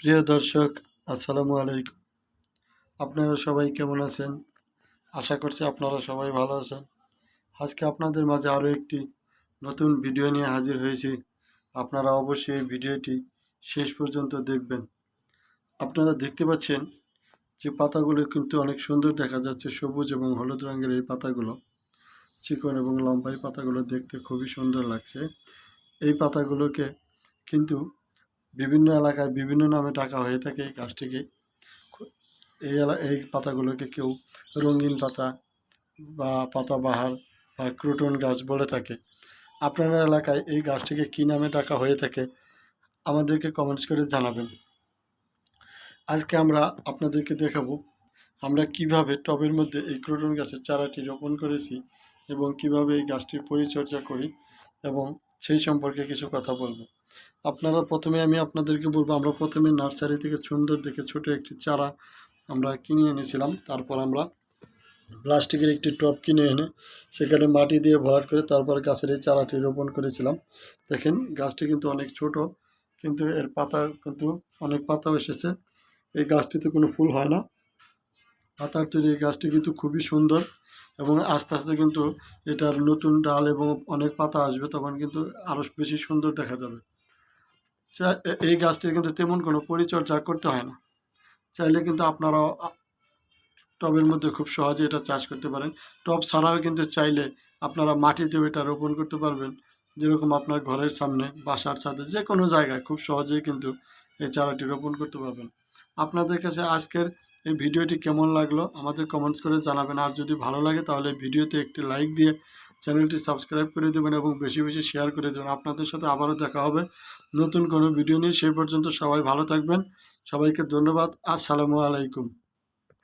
প্রিয় দর্শক, আসসালামু আলাইকুম। আপনারা সবাই কেমন আছেন? আশা করছি আপনারা সবাই ভালো আছেন। আজকে আপনাদের মাঝে আরও একটি নতুন ভিডিও নিয়ে হাজির হয়েছি। আপনারা অবশ্যই এই ভিডিওটি শেষ পর্যন্ত দেখবেন। আপনারা দেখতে পাচ্ছেন যে পাতাগুলো কিন্তু অনেক সুন্দর দেখা যাচ্ছে। সবুজ এবং হলুদ রঙের এই পাতাগুলো, চিকন এবং লম্বা এই পাতাগুলো দেখতে খুবই সুন্দর লাগছে। এই পাতাগুলোকে কিন্তু বিভিন্ন এলাকায় বিভিন্ন নামে ডাকা হয়ে থাকে এই গাছটিকে। এই এই পাতাগুলোকে কেউ রঙিন পাতা বা পাতাবাহার বা ক্রুটন গাছ বলে থাকে। আপনার এলাকায় এই গাছটিকে কী নামে ডাকা হয়ে থাকে আমাদেরকে কমেন্টস করে জানাবেন। আজকে আমরা আপনাদেরকে দেখাবো আমরা কীভাবে টবের মধ্যে এই ক্রোটন গাছের চারাটি রোপণ করেছি এবং কীভাবে এই গাছটির পরিচর্যা করি এবং সেই সম্পর্কে কিছু কথা বলব। আপনারা প্রথমে আমি আপনাদেরকে বলব, আমরা প্রথমে নার্সারি থেকে সুন্দর দেখে ছোট একটি চারা আমরা কিনে এনেছিলাম। তারপর আমরা প্লাস্টিকের একটি টব কিনে এনে সেখানে মাটি দিয়ে ভরাট করে তারপর গাছের এই চারাটি রোপণ করেছিলাম। দেখেন, গাছটি কিন্তু অনেক ছোট, কিন্তু এর পাতা কিন্তু অনেক পাতাও এসেছে। এই গাছটিতে কোনো ফুল হয় না। পাতার তৈরি এই গাছটি কিন্তু খুবই সুন্দর। এবং আস্তে আস্তে কিন্তু এটার নতুন ডাল এবং অনেক পাতা আসবে, তখন কিন্তু আরও বেশি সুন্দর দেখা যাবে। এই গাছটির কিন্তু তেমন কোনো পরিচর্যা করতে হয় না। চাইলে কিন্তু আপনারা টবের মধ্যে খুব সহজে এটা চাষ করতে পারেন। টব ছাড়াও কিন্তু চাইলে আপনারা মাটিতেও এটা রোপণ করতে পারবেন। যেরকম আপনার ঘরের সামনে, বাসার ছাদে যে কোনো জায়গায় খুব সহজেই কিন্তু এই চারাটি রোপণ করতে পারবেন। আপনাদের কাছে আজকের এই ভিডিওটি কেমন লাগল আমাদের কমেন্টস করে জানাবেন। আর যদি ভালো লাগে তাহলে ভিডিওতে একটি লাইক দিয়ে চ্যানেলটি সাবস্ক্রাইব করে দেবেন এবং বেশি বেশি শেয়ার করে দেবেন। আপনাদের সাথে আবারও দেখা হবে নতুন কোনো ভিডিও নিয়ে। সেই পর্যন্ত সবাই ভালো থাকবেন। সবাইকে ধন্যবাদ। আসসালামু আলাইকুম।